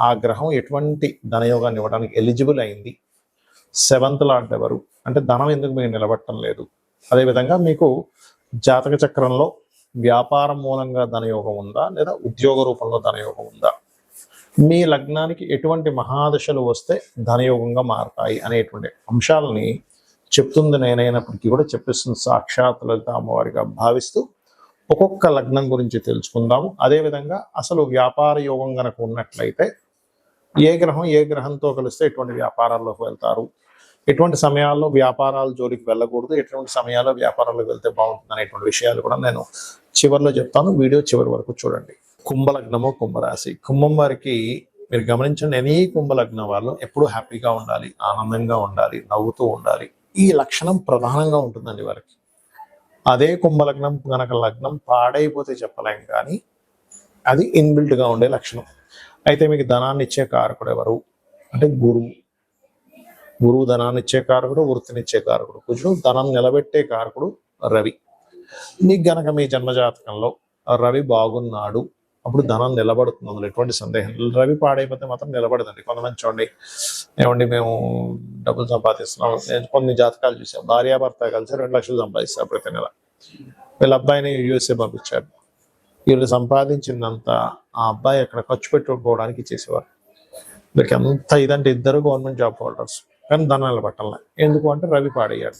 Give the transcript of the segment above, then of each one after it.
ఆ గ్రహం ఎటువంటి ధనయోగాన్ని ఇవ్వడానికి ఎలిజిబుల్ అయింది. సెవెంత్ లాంటి ఎవరు? అంటే ధనం ఎందుకు మీకు నిలబట్టం లేదు? అదేవిధంగా మీకు జాతక చక్రంలో వ్యాపారం మూలంగా ధనయోగం ఉందా? లేదా ఉద్యోగ రూపంలో ధనయోగం ఉందా? మీ లగ్నానికి ఎటువంటి మహాదశలు వస్తే ధనయోగంగా మారతాయి అనేటువంటి అంశాలని చెప్తుంది నేనైనప్పటికీ కూడా చెప్పిస్తుంది సాక్షాత్ లలిత అమ్మవారిగా భావిస్తూ ఒక్కొక్క లగ్నం గురించి తెలుసుకుందాము. అదేవిధంగా అసలు వ్యాపార యోగం గనక ఉన్నట్లయితే ఏ గ్రహం ఏ గ్రహంతో కలిస్తే ఎటువంటి వ్యాపారాల్లోకి వెళ్తారు? ఎటువంటి సమయాల్లో వ్యాపారాల జోలికి వెళ్ళకూడదు. ఎటువంటి సమయాల్లో వ్యాపారాలకు వెళ్తే బాగుంటుంది అనేటువంటి విషయాలు కూడా నేను చివరిలో చెప్తాను. వీడియో చివరి వరకు చూడండి. కుంభలగ్నము కుంభరాశి. కుంభం వారికి మీరు గమనించండి ఎనీ కుంభలగ్నం వాళ్ళు ఎప్పుడూ హ్యాపీగా ఉండాలి ఆనందంగా ఉండాలి నవ్వుతూ ఉండాలి. ఈ లక్షణం ప్రధానంగా ఉంటుందండి వారికి. అదే కుంభలగ్నం గనక లగ్నం పాడైపోతే చెప్పలేం కానీ అది ఇన్బిల్ట్గా ఉండే లక్షణం. అయితే మీకు ధనాన్ని ఇచ్చే కారకుడు ఎవరు? అంటే గురువు. గురువు ధనాన్ని ఇచ్చే కారకుడు వృత్తినిచ్చే కారకుడు. కుజుడు ధనం నిలబెట్టే కారకుడు రవి. మీకు గనక మీ జన్మజాతకంలో రవి బాగున్నాడు అప్పుడు ధనం నిలబడుతుంది అందులో ఎటువంటి సందేహం రవి పాడైపోతే మాత్రం నిలబడదండి. కొంతమంది చూడండి ఏమండి మేము డబ్బులు సంపాదిస్తున్నాం నేను కొన్ని జాతకాలు చూసాం భార్యాభర్త కలిసి రెండు లక్షలు సంపాదిస్తారు ప్రతి నెల. వీళ్ళ అబ్బాయిని యూఎస్ఏ పంపించాడు వీళ్ళు సంపాదించిందంతా ఆ అబ్బాయి అక్కడ ఖర్చు పెట్టుకోవడానికి చేసేవారు. వీళ్ళకి అంత ఇదంటే ఇద్దరు గవర్నమెంట్ జాబ్ హోల్డర్స్ కానీ ధనం నిలబట్టాల ఎందుకు అంటే రవి పాడయ్యాడు.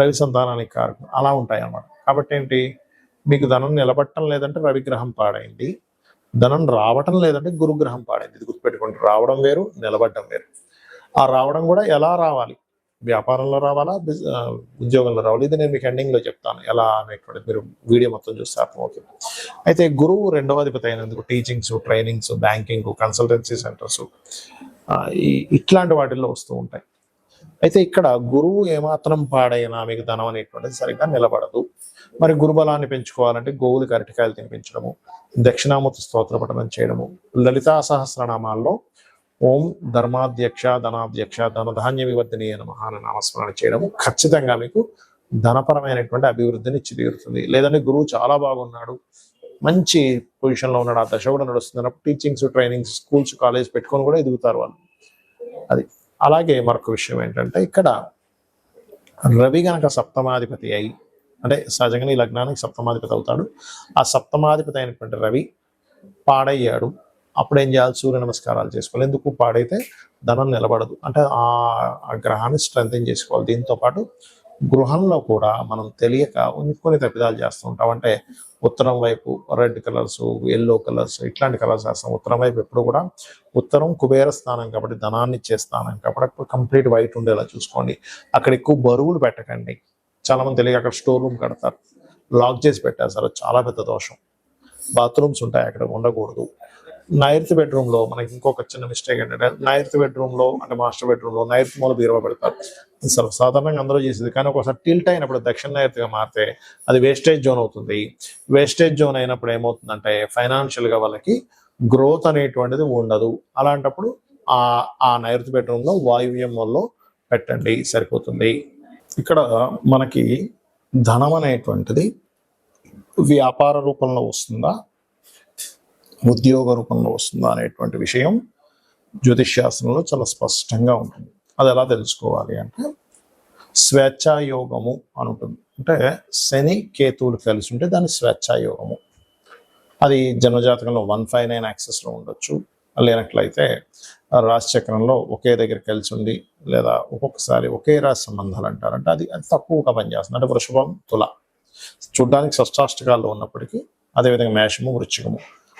రవి సంతానానికి కారకం అలా ఉంటాయి అన్నమాట కాబట్టి ఏంటి? మీకు ధనం నిలబట్టం లేదంటే రవిగ్రహం పాడైంది. ధనం రావటం లేదంటే గురుగ్రహం పాడైంది. ఇది గుర్తుపెట్టుకోండి. రావడం వేరు నిలబడడం వేరు. ఆ రావడం కూడా ఎలా రావాలి? వ్యాపారంలో రావాలా? ఉద్యోగంలో రావాలి? ఇది నేను మీకు ఎండింగ్లో చెప్తాను. ఎలా అనేటువంటి మీరు వీడియో మొత్తం చూస్తే అర్థమవుతుంది. అయితే గురువు రెండవ అధిపతి అయినందుకు teachings trainings banking consultancy centres ఇట్లాంటి వాటిల్లో వస్తూ ఉంటాయి. అయితే ఇక్కడ గురువు ఏమాత్రం పాడైనా మీకు ధనం అనేటువంటిది సరిగ్గా నిలబడదు. మరి గురుబలాన్ని పెంచుకోవాలంటే గోవులకి అరటికాయలు తినిపించడము దక్షిణామూర్తి స్తోత్ర పఠనం చేయడము లలితా సహస్రనామాల్లో ఓం ధర్మాధ్యక్ష ధనాధ్యక్ష ధనధాన్య వివర్ధిని అని మహాన నామస్మరణ చేయడము ఖచ్చితంగా మీకు ధనపరమైనటువంటి అభివృద్ధిని ఇచ్చి తీరుతుంది లేదంటే గురువు చాలా బాగున్నాడు. మంచి పొజిషన్లో ఉన్నాడు. ఆ దశ కూడా నడుస్తుంది టీచింగ్స్ ట్రైనింగ్స్ స్కూల్స్ కాలేజ్ పెట్టుకొని కూడా ఎదుగుతారు వాళ్ళు. అది. అలాగే మరొక విషయం ఏంటంటే ఇక్కడ రవి గనక సప్తమాధిపతి అయి అంటే సహజంగా ఈ లగ్నానికి సప్తమాధిపతి అవుతాడు. ఆ సప్తమాధిపతి అయినటువంటి రవి పాడయ్యాడు. అప్పుడు ఏం చేయాలి? సూర్య నమస్కారాలు చేసుకోవాలి. ఎందుకు పాడైతే ధనం నిలబడదు. అంటే ఆ గ్రహాన్ని స్ట్రెంగ్ చేసుకోవాలి. దీంతో పాటు గృహంలో కూడా మనం తెలియక కొన్ని తప్పిదాలు చేస్తూ ఉంటాం. అంటే ఉత్తరం వైపు రెడ్ కలర్స్ ఎల్లో కలర్స్ ఇట్లాంటి కలర్స్ వేస్తాం. ఉత్తరం వైపు ఎప్పుడు కూడా ఉత్తరం కుబేర స్థానం కాబట్టి ధనాన్ని ఇచ్చే స్థానం కాబట్టి కంప్లీట్ వైట్ ఉండేలా చూసుకోండి. అక్కడ ఎక్కువ బరువులు పెట్టకండి. చాలా మంది తెలియక అక్కడ స్టోర్ రూమ్ కడతారు. లాక్ చేసి పెట్టేస్తారు. చాలా పెద్ద దోషం. బాత్రూమ్స్ ఉంటాయి అక్కడ ఉండకూడదు. నైర్త్ బెడ్రూమ్లో మనకి ఇంకొక చిన్న మిస్టేక్ ఏంటంటే నైర్త్ బెడ్రూమ్లో అంటే మాస్టర్ బెడ్రూమ్లో నైరుతి మూల బీరువా పెడతారు. ఇది సర్వసాధారణంగా అందరూ చేసేది. కానీ ఒకసారి టిల్ట్ అయినప్పుడు దక్షిణ నైర్త్గా మారితే అది వేస్టేజ్ జోన్ అవుతుంది. వేస్టేజ్ జోన్ అయినప్పుడు ఏమవుతుందంటే ఫైనాన్షియల్గా వాళ్ళకి గ్రోత్ అనేటువంటిది ఉండదు. అలాంటప్పుడు ఆ ఆ నైరుతి బెడ్రూమ్లో వాయువ్యం వల్ల పెట్టండి సరిపోతుంది. ఇక్కడ మనకి ధనం అనేటువంటిది వ్యాపార రూపంలో వస్తుందా? ఉద్యోగ రూపంలో వస్తుందా అనేటువంటి విషయం జ్యోతిష్ శాస్త్రంలో చాలా స్పష్టంగా ఉంటుంది. అది ఎలా తెలుసుకోవాలి అంటే స్వేచ్ఛాయోగము అని ఉంటుంది. అంటే శని కేతువులు కలిసి ఉంటే దాన్ని స్వేచ్ఛాయోగము అది జన్మజాతకంలో వన్ ఫైవ్ నైన్ యాక్సెస్లో ఉండొచ్చు. లేనట్లయితే ఆ ఒకే దగ్గర కలిసి ఉండి లేదా ఒక్కొక్కసారి ఒకే రాశి సంబంధాలు అంటారు అంటే అది అది తక్కువగా పనిచేస్తుంది. అంటే వృషభం తుల. చూడ్డానికి షష్టాష్టకాల్లో ఉన్నప్పటికీ అదేవిధంగా మేషము వృచ్చికము.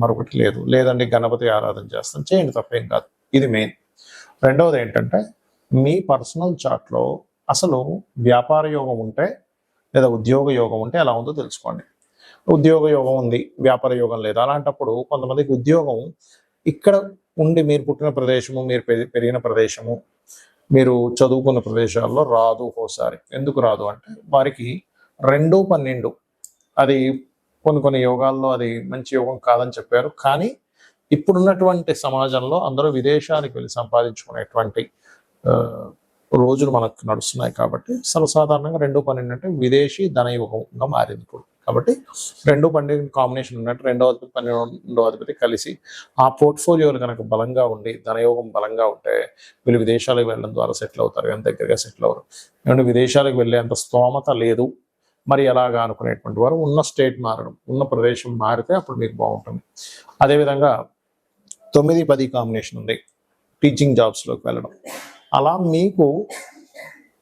మరొకటి లేదు. లేదండి గణపతి ఆరాధన చేస్తాం. చేయండి తప్పేం కాదు. ఇది మెయిన్. రెండవది ఏంటంటే మీ పర్సనల్ చార్ట్లో అసలు వ్యాపార యోగం ఉంటే లేదా ఉద్యోగ యోగం ఉంటే ఎలా ఉందో తెలుసుకోండి. ఉద్యోగ యోగం ఉంది వ్యాపార యోగం లేదు. అలాంటప్పుడు కొంతమందికి ఉద్యోగం ఇక్కడ ఉండి మీరు పుట్టిన ప్రదేశము మీరు పెరిగిన ప్రదేశము మీరు చదువుకున్న ప్రదేశాల్లో రాదు ఒకసారి ఎందుకు రాదు అంటే వారికి రెండు పన్నెండు అది కొన్ని కొన్ని యోగాల్లో అది మంచి యోగం కాదని చెప్పారు. కానీ ఇప్పుడున్నటువంటి సమాజంలో అందరూ విదేశాలకు వెళ్ళి సంపాదించుకునేటువంటి రోజులు మనకు నడుస్తున్నాయి కాబట్టి సర్వసాధారణంగా రెండు పన్నెండు అంటే విదేశీ ధనయుగంగా మారింది ఇప్పుడు. కాబట్టి రెండు పన్నెండు కాంబినేషన్ ఉన్నట్టు రెండవ అధిపతి పన్నెండో అధిపతి కలిసి ఆ పోర్ట్ఫోలియోలు కనుక బలంగా ఉండి ధనయోగం బలంగా ఉంటే వీళ్ళు విదేశాలకు వెళ్ళడం ద్వారా సెటిల్ అవుతారు కానీ దగ్గరగా సెటిల్ అవ్వరు. ఎందుకంటే విదేశాలకు వెళ్ళేంత స్తోమత లేదు. మరి ఎలాగా అనుకునేటువంటి వారు ఉన్న స్టేట్ మారడం ఉన్న ప్రదేశం మారితే అప్పుడు మీకు బాగుంటుంది. అదేవిధంగా తొమ్మిది పది కాంబినేషన్ ఉంది టీచింగ్ జాబ్స్లోకి వెళ్ళడం. అలా మీకు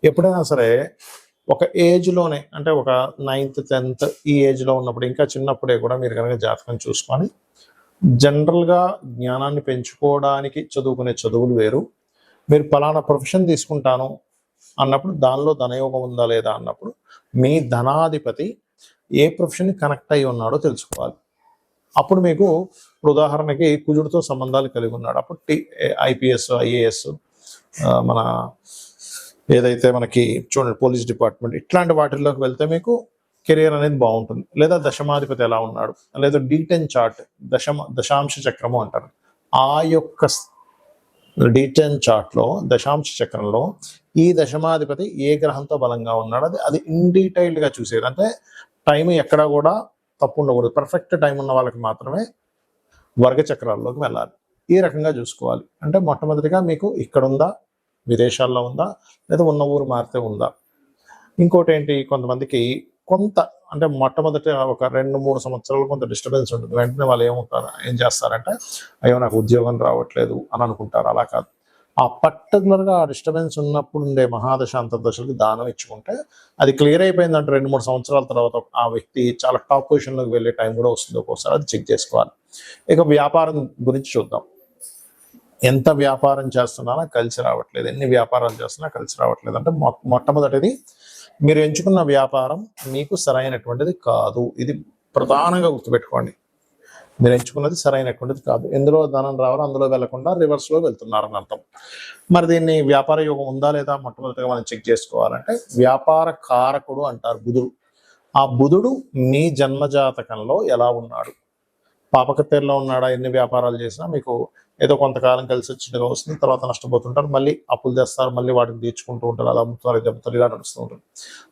ఎప్పుడైనా సరే ఒక ఏజ్లోనే అంటే ఒక నైన్త్ టెన్త్ ఈ ఏజ్లో ఉన్నప్పుడు ఇంకా చిన్నప్పుడే కూడా మీరు కనుక జాతకం చూసుకొని జనరల్గా జ్ఞానాన్ని పెంచుకోవడానికి చదువుకునే చదువులు వేరు. మీరు పలానా ప్రొఫెషన్ తీసుకుంటాను అన్నప్పుడు దానిలో ధనయోగం ఉందా లేదా అన్నప్పుడు మీ ధనాధిపతి ఏ ప్రొఫెషన్ కనెక్ట్ అయి ఉన్నాడో తెలుసుకోవాలి. అప్పుడు మీకు ఇప్పుడు ఉదాహరణకి కుజుడితో సంబంధాలు కలిగి ఉన్నాడు. అప్పుడు టి ఐపీఎస్ ఐఏఎస్ మన ఏదైతే మనకి చూడండి పోలీస్ డిపార్ట్మెంట్ ఇట్లాంటి వాటిల్లోకి వెళ్తే మీకు కెరియర్ అనేది బాగుంటుంది. లేదా దశమాధిపతి ఎలా ఉన్నాడు. లేదా డీటెన్ చార్ట్ దశమ దశాంశ చక్రము అంటారు. ఆ యొక్క డీటెన్ చార్ట్లో దశాంశ చక్రంలో ఈ దశమాధిపతి ఏ గ్రహంతో బలంగా ఉన్నాడు అది అది ఇన్ డీటెయిల్డ్గా చూసేది. అంటే టైం ఎక్కడ కూడా తప్పు ఉండకూడదు. పర్ఫెక్ట్ టైం ఉన్న వాళ్ళకి మాత్రమే వర్గ చక్రాల్లోకి వెళ్ళాలి. ఈ రకంగా చూసుకోవాలి. అంటే మొట్టమొదటిగా మీకు ఇక్కడ ఉందా విదేశాల్లో ఉందా లేదా ఉన్న ఊరు మారితే ఉందా? ఇంకోటి ఏంటి? కొంతమందికి కొంత అంటే మొట్టమొదటి ఒక రెండు మూడు సంవత్సరాలు కొంత డిస్టర్బెన్స్ ఉంటుంది. వెంటనే వాళ్ళు ఏమవుతారు? ఏం చేస్తారంటే అయ్యో నాకు ఉద్యోగం రావట్లేదు అని అనుకుంటారు. అలా కాదు. ఆ పర్టికులర్గా ఆ డిస్టర్బెన్స్ ఉన్నప్పుడు ఉండే మహాదశ అంతర్దశలకు దానం ఇచ్చుకుంటే అది క్లియర్ అయిపోయిందంటే రెండు మూడు సంవత్సరాల తర్వాత ఆ వ్యక్తి చాలా టాప్ పొజిషన్లోకి వెళ్ళే టైం కూడా వస్తుంది ఒక్కోసారి. అది చెక్ చేసుకోవాలి. ఇక వ్యాపారం గురించి చూద్దాం. ఎంత వ్యాపారం చేస్తున్నా కలిసి రావట్లేదు. ఎన్ని వ్యాపారాలు చేస్తున్నా కలిసి రావట్లేదు. అంటే మొ- మొట్టమొదటిది మీరు ఎంచుకున్న వ్యాపారం మీకు సరైనటువంటిది కాదు. ఇది ప్రధానంగా గుర్తుపెట్టుకోండి. మీరు ఎంచుకున్నది సరైనటువంటిది కాదు. ఎందులో ధనం రావాలో అందులో వెళ్ళకుండా రివర్స్లో వెళ్తున్నారని అర్థం. మరి దీన్ని వ్యాపార యోగం ఉందా లేదా మొట్టమొదటిగా మనం చెక్ చేసుకోవాలంటే వ్యాపార కారకుడు అంటారు బుధుడు. ఆ బుధుడు మీ జన్మజాతకంలో ఎలా ఉన్నాడు? పాపకత్తేరులో ఉన్నాడా? ఎన్ని వ్యాపారాలు చేసినా మీకు ఏదో కొంతకాలం కలిసి వచ్చినట్టుగా వస్తుంది తర్వాత నష్టపోతుంటారు మళ్ళీ అప్పులు తెస్తారు మళ్ళీ వాటిని తీర్చుకుంటూ ఉంటారు అలా అమ్ముతారు ఇది అమ్ముతారు ఇలా నడుస్తూ ఉంటారు.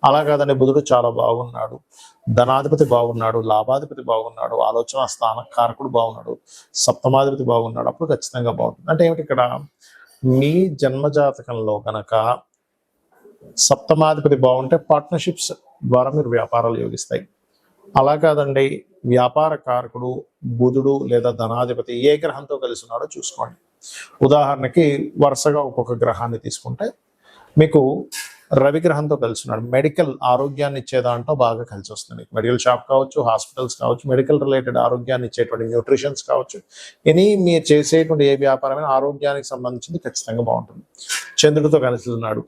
అలా కాదండి బుధుడు చాలా బాగున్నాడు ధనాధిపతి బాగున్నాడు లాభాధిపతి బాగున్నాడు ఆలోచన స్థాన కారకుడు బాగున్నాడు సప్తమాధిపతి బాగున్నాడు అప్పుడు ఖచ్చితంగా బాగుంటుంది. అంటే ఏమిటి ఇక్కడ? మీ జన్మజాతకంలో కనుక సప్తమాధిపతి బాగుంటే పార్ట్నర్షిప్స్ ద్వారా మీరు వ్యాపారాలు యోగిస్తాయి. అలా కాదండి వ్యాపార కారకుడు బుధుడు లేదా ధనాధిపతి ఏ గ్రహంతో కలిసి ఉన్నాడో చూసుకోండి. ఉదాహరణకి వరుసగా ఒక్కొక్క గ్రహాన్ని తీసుకుంటే మీకు రవి గ్రహంతో కలిసి ఉన్నాడు. మెడికల్ ఆరోగ్యాన్ని ఇచ్చే దాంట్లో బాగా కలిసి వస్తుంది. మెడికల్ షాప్ కావచ్చు హాస్పిటల్స్ కావచ్చు మెడికల్ రిలేటెడ్ ఆరోగ్యాన్ని ఇచ్చేటువంటి న్యూట్రిషన్స్ కావచ్చు ఎనీ మీరు చేసేటువంటి ఏ వ్యాపారమైన ఆరోగ్యానికి సంబంధించింది ఖచ్చితంగా బాగుంటుంది. చంద్రుడితో కలిసి ఉన్నాడు.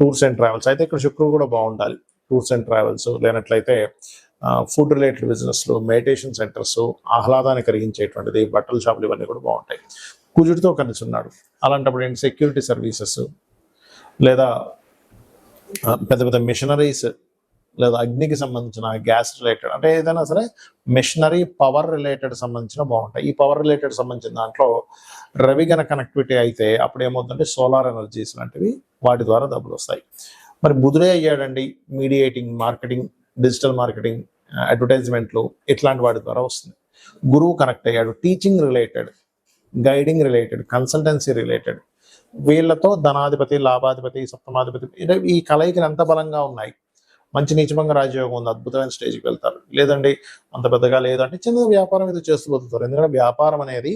Tours and travels. అయితే ఇక్కడ శుక్రుడు కూడా బాగుండాలి. టూర్స్ అండ్ ట్రావెల్స్ లేనట్లయితే ఫుడ్ రిలేటెడ్ బిజినెస్లు మెడిటేషన్ సెంటర్స్ ఆహ్లాదాన్ని కలిగించేటువంటిది బట్టల షాపులు ఇవన్నీ కూడా బాగుంటాయి. కుజుడితో కలిసి ఉన్నాడు. అలాంటప్పుడు ఏంటి? సెక్యూరిటీ సర్వీసెస్ లేదా పెద్ద పెద్ద మిషనరీస్ లేదా అగ్నికి సంబంధించిన గ్యాస్ రిలేటెడ్ అంటే ఏదైనా సరే మిషనరీ పవర్ రిలేటెడ్ సంబంధించిన బాగుంటాయి. ఈ పవర్ రిలేటెడ్ సంబంధించిన దాంట్లో రవి గన కనెక్టివిటీ అయితే అప్పుడు ఏమవుతుందంటే సోలార్ ఎనర్జీస్ లాంటివి వాటి ద్వారా డబ్బులు వస్తాయి. మరి బుధుడే అయ్యాడండి మీడియేటింగ్ మార్కెటింగ్ డిజిటల్ మార్కెటింగ్ అడ్వర్టైజ్మెంట్లు ఇట్లాంటి వాటి ద్వారా వస్తుంది. గురువు కనెక్ట్ అయ్యాడు teaching related guiding related consultancy related. వీళ్ళతో ధనాధిపతి లాభాధిపతి సప్తమాధిపతి ఈ కలయికలు ఎంత బలంగా ఉన్నాయి? మంచి నీచభంగ రాజయోగం ఉంది అద్భుతమైన స్టేజ్కి వెళ్తారు. లేదండి అంత పెద్దగా లేదంటే చిన్న వ్యాపారం ఇది చేస్తూ పోతుంటారు. ఎందుకంటే వ్యాపారం అనేది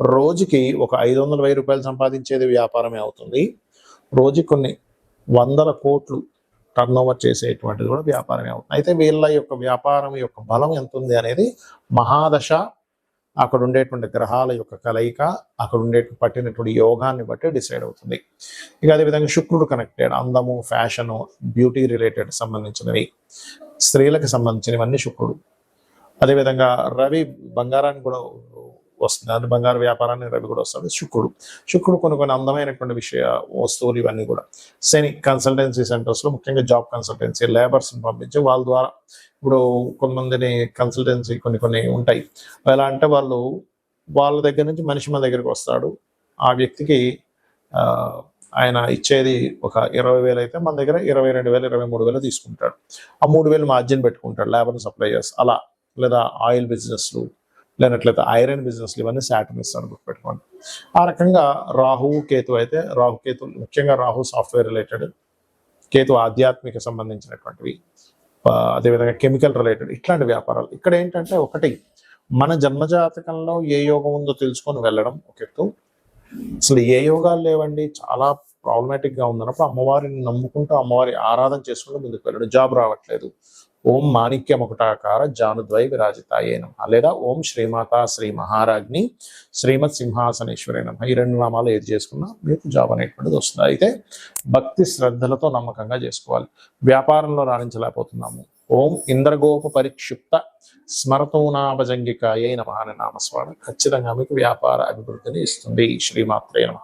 రోజుకి ఒక ఐదు వందల వెయ్యి రూపాయలు సంపాదించేది వ్యాపారమే అవుతుంది. రోజుకి కొన్ని వందల కోట్లు టర్న్ ఓవర్ చేసేటువంటిది కూడా వ్యాపారమే అవుతుంది. అయితే వీళ్ళ యొక్క వ్యాపారం యొక్క బలం ఎంత ఉంది అనేది మహాదశ అక్కడ ఉండేటువంటి గ్రహాల యొక్క కలయిక అక్కడ ఉండే పట్టినటువంటి యోగాన్ని బట్టి డిసైడ్ అవుతుంది. ఇక అదేవిధంగా శుక్రుడు కనెక్టెడ్ అందము ఫ్యాషను బ్యూటీ రిలేటెడ్ సంబంధించినవి స్త్రీలకు సంబంధించినవన్నీ శుక్రుడు. అదేవిధంగా రవి బంగారాన్ని కూడా వస్తుంది. అది బంగారు వ్యాపారాన్ని రవి కూడా వస్తుంది శుక్రుడు. శుక్రుడు కొన్ని కొన్ని అందమైనటువంటి విషయ వస్తువులు ఇవన్నీ కూడా. శని కన్సల్టెన్సీ సెంటర్స్లో ముఖ్యంగా జాబ్ కన్సల్టెన్సీ లేబర్స్ని పంపించి వాళ్ళ ద్వారా ఇప్పుడు కొంతమందిని కన్సల్టెన్సీ కొన్ని కొన్ని ఉంటాయి. ఎలా అంటే వాళ్ళు వాళ్ళ దగ్గర నుంచి మనిషి మన దగ్గరికి వస్తాడు. ఆ వ్యక్తికి ఆయన ఇచ్చేది ఒక ఇరవై వేలు అయితే మన దగ్గర ఇరవై రెండు వేలు ఇరవై మూడు వేలు తీసుకుంటాడు. ఆ మూడు వేలు మార్జిన్ పెట్టుకుంటాడు. లేబర్ చేస్తాడు అలా లేదా ఆయిల్ బిజినెస్లు లేనట్లయితే ఐరన్ బిజినెస్లు ఇవన్నీ శాటన్ ఇస్తాడు గుర్తుపెట్టుకోండి. ఆ రకంగా రాహు కేతు అయితే రాహు కేతు ముఖ్యంగా రాహు సాఫ్ట్వేర్ రిలేటెడ్ కేతు ఆధ్యాత్మిక సంబంధించినటువంటివి అదేవిధంగా కెమికల్ రిలేటెడ్ ఇట్లాంటి వ్యాపారాలు. ఇక్కడ ఏంటంటే ఒకటి మన జన్మజాతకంలో ఏ యోగం ఉందో తెలుసుకొని వెళ్ళడం ఒక ఎత్తు. అసలు ఏ యోగాలు లేవండి చాలా ప్రాబ్లమాటిక్గా ఉందన్నప్పుడు అమ్మవారిని నమ్ముకుంటూ అమ్మవారి ఆరాధన చేసుకుంటూ ముందుకు వెళ్ళడం. జాబ్ రావట్లేదు. ఓం మాణిక్యం ఒకటాకార జానుద్వై విరాజితాయే నమ. లేదా ఓం శ్రీమాత శ్రీ మహారాజ్ని శ్రీమత్ సింహాసనేశ్వరే నమ. ఈ రెండు నామాలు ఏది చేసుకున్నా మీకు జాబ్ అనేటువంటిది వస్తుంది. అయితే భక్తి శ్రద్ధలతో నమ్మకంగా చేసుకోవాలి. వ్యాపారంలో రాణించలేకపోతున్నాము. ఓం ఇంద్రగోప పరిక్షిప్త స్మరతోనాభజంగికాయ నమ అనే నామస్మరణ ఖచ్చితంగా మీకు వ్యాపార అభివృద్ధిని ఇస్తుంది. శ్రీమాత్రే నమ.